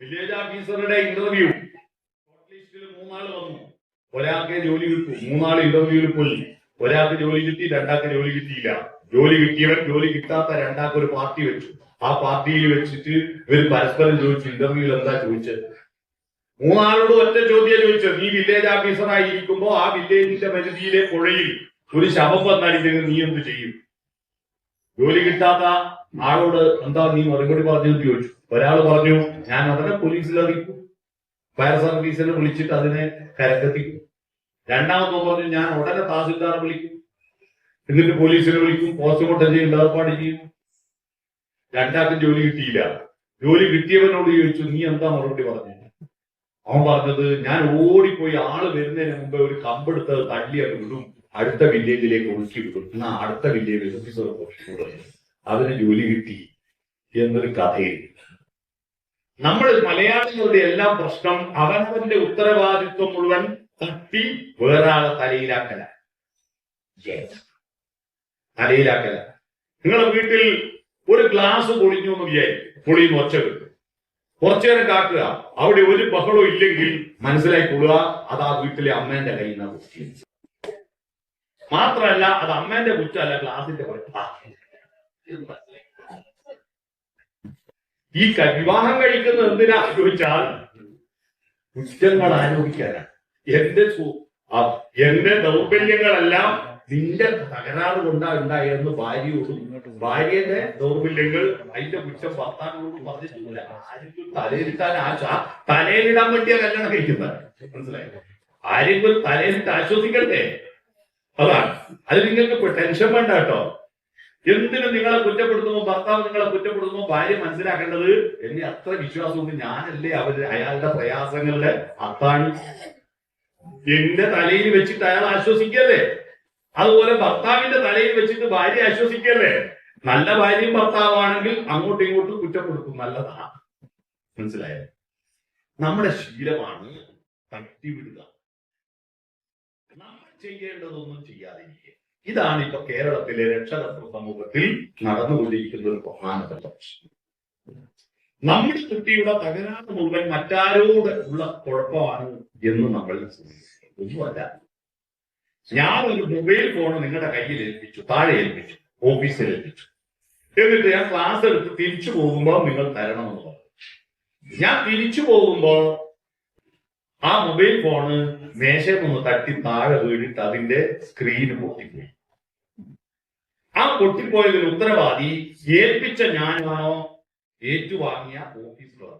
Village ഓഫീസറുടെ interview മൂന്നാൾ വന്നു. ഒരാൾക്ക് ജോലി കിട്ടും. മൂന്നാൾ ഇന്റർവ്യൂവിൽ പോയി. ഒരാൾക്ക് ജോലി കിട്ടി രണ്ടാൾക്ക് ജോലി കിട്ടിയില്ല. ജോലി കിട്ടിയവൻ ജോലി കിട്ടാത്ത രണ്ടാൾക്ക് ഒരു പാർട്ടി വെച്ചു. ആ പാർട്ടിയിൽ വെച്ചിട്ട് ഇവർ പരസ്പരം ചോദിച്ചു ഇന്റർവ്യൂവിൽ എന്താ ചോദിച്ചത്? മൂന്നാളോട് ഒറ്റ ചോദ്യം ചോദിച്ചത് നീ വില്ലേജ് ഓഫീസറായി ഇരിക്കുമ്പോ ആ വില്ലേജിന്റെ പരിധിയിലെ പുഴയിൽ ഒരു ശവം വന്നടിച്ചെങ്കിൽ നീ എന്ത് ചെയ്യും? ജോലി കിട്ടാത്ത ആളോട് എന്താ നീ മറുപടി പറഞ്ഞു ചോദിച്ചു. ഒരാൾ പറഞ്ഞു ഞാൻ അതിനെ പോലീസിൽ അറിയിക്കും. ഫയർ സർവീസിനെ വിളിച്ചിട്ട് അതിനെ കരക്കെത്തിക്കും രണ്ടാമത്തെ പറഞ്ഞു ഞാൻ ഉടനെ തഹസിൽദാർ വിളിക്കും. എന്നിട്ട് പോലീസിനെ വിളിക്കും പോസ്റ്റ്മോർട്ടം ചെയ്യും ഏർപ്പാട് ചെയ്യും. രണ്ടാൾക്കും ജോലി കിട്ടിയില്ല. ജോലി കിട്ടിയവനോട് ചോദിച്ചു നീ എന്താ മറുപടി പറഞ്ഞു? അവൻ പറഞ്ഞത് ഞാൻ ഓടിപ്പോയി ആൾ വരുന്നതിന് മുമ്പേ ഒരു കമ്പെടുത്ത് തള്ളി അത് വിടും. അടുത്ത വില്ലേജിലേക്ക് ഒഴുക്കി വിടും എന്നാ അടുത്ത വില്ലേജ് അതിന് ജോലി കിട്ടി എന്നൊരു കഥയിൽ നമ്മൾ മലയാളികളുടെ എല്ലാം പ്രശ്നം അവനവന്റെ ഉത്തരവാദിത്വം മുഴുവൻ തട്ടി വേറാളെ തലയിലാക്കല. തലയിലാക്കല. നിങ്ങളെ വീട്ടിൽ ഒരു ഗ്ലാസ് പൊളിഞ്ഞു എന്ന് വിചാരിക്കും. പൊളിയുന്ന ഒച്ച കിട്ടും. കുറച്ചു നേരം കാക്കുക. അവിടെ ഒരു ബഹളവും ഇല്ലെങ്കിൽ മനസ്സിലായി കൊള്ളുക. അത് ആ വീട്ടിലെ അമ്മേന്റെ കയ്യിൽ നിന്നാണ് മാത്രമല്ല അത് അമ്മേന്റെ കുറ്റമല്ല ക്ലാസിന്റെ ഈ വിവാഹം കഴിക്കുന്നത് എന്തിനാ ചോദിച്ചാൽ കുറ്റങ്ങൾ ആരോപിക്കാനാണ്. എന്റെ എന്റെ ദൗർബല്യങ്ങളെല്ലാം നിന്റെ തകരാറ് കൊണ്ടാ ഉണ്ടായെന്ന് ഭാര്യയോടും ഭാര്യയുടെ ദൗർബല്യങ്ങൾ അതിന്റെ കുറ്റം ഭർത്താവിനോടും പറഞ്ഞിട്ടില്ല. ആരെങ്കിലും തലയിലിട്ടാൻ ആശ തലയിലിടാൻ വേണ്ടിയാ കല്യാണം കഴിക്കുന്നത്. മനസ്സിലായോ? ആരെങ്കിലും തലയിലിട്ട് ആശ്വസിക്കട്ടെ അതാണ് അത് നിങ്ങൾക്ക് ടെൻഷൻ വേണ്ട കേട്ടോ. എന്തിനു നിങ്ങളെ കുറ്റപ്പെടുത്തുമോ ഭർത്താവ് നിങ്ങളെ കുറ്റപ്പെടുത്തുമോ ഭാര്യ മനസ്സിലാക്കേണ്ടത്? എന്നെ അത്ര വിശ്വാസമുണ്ട്. ഞാനല്ലേ അവർ അയാളുടെ പ്രയാസങ്ങളുടെ അത്താണ്. എന്റെ തലയിൽ വെച്ചിട്ട് അയാൾ ആശ്വസിക്കല്ലേ? അതുപോലെ ഭർത്താവിന്റെ തലയിൽ വെച്ചിട്ട് ഭാര്യ ആശ്വസിക്കല്ലേ? നല്ല ഭാര്യയും ഭർത്താവാണെങ്കിൽ അങ്ങോട്ടും ഇങ്ങോട്ടും കുറ്റപ്പെടുത്തും. നല്ലതാണ് മനസ്സിലായോ? നമ്മുടെ ശീലമാണ് തട്ടിവിടുക. നമ്മൾ ചെയ്യേണ്ടതൊന്നും ചെയ്യാതിരിക്കുക. ഇതാണ് ഇപ്പൊ കേരളത്തിലെ രക്ഷകർത്തൃ സമൂഹത്തിൽ നടന്നുകൊണ്ടിരിക്കുന്ന ഒരു പ്രധാനപ്പെട്ട പ്രശ്നം. നമ്മുടെ കുട്ടിയുടെ തകരാറ് മുഴുവൻ മറ്റാരോട് ഉള്ള കുഴപ്പമാണ് എന്ന് നമ്മൾ ഒന്നുമല്ല. ഞാൻ ഒരു മൊബൈൽ ഫോൺ നിങ്ങളുടെ കയ്യിൽ ഏൽപ്പിച്ചു താഴെ ഏൽപ്പിച്ചു ഓഫീസിൽ ഏൽപ്പിച്ചു. എന്നിട്ട് ഞാൻ ക്ലാസ് എടുത്ത് തിരിച്ചു പോകുമ്പോൾ നിങ്ങൾ തരണമെന്ന് പറഞ്ഞു. ഞാൻ തിരിച്ചു പോകുമ്പോൾ ആ മൊബൈൽ ഫോണ് മേശയിൽ നിന്ന് തട്ടി താഴെ വീണിട്ട് അതിന്റെ സ്ക്രീൻ പൊട്ടിപ്പോയി. ആ പൊട്ടിപ്പോയതിന് ഉത്തരവാദി ഏൽപ്പിച്ച ഞാനാണോ? ഏറ്റുവാങ്ങിയ ഓഫീസറാണ്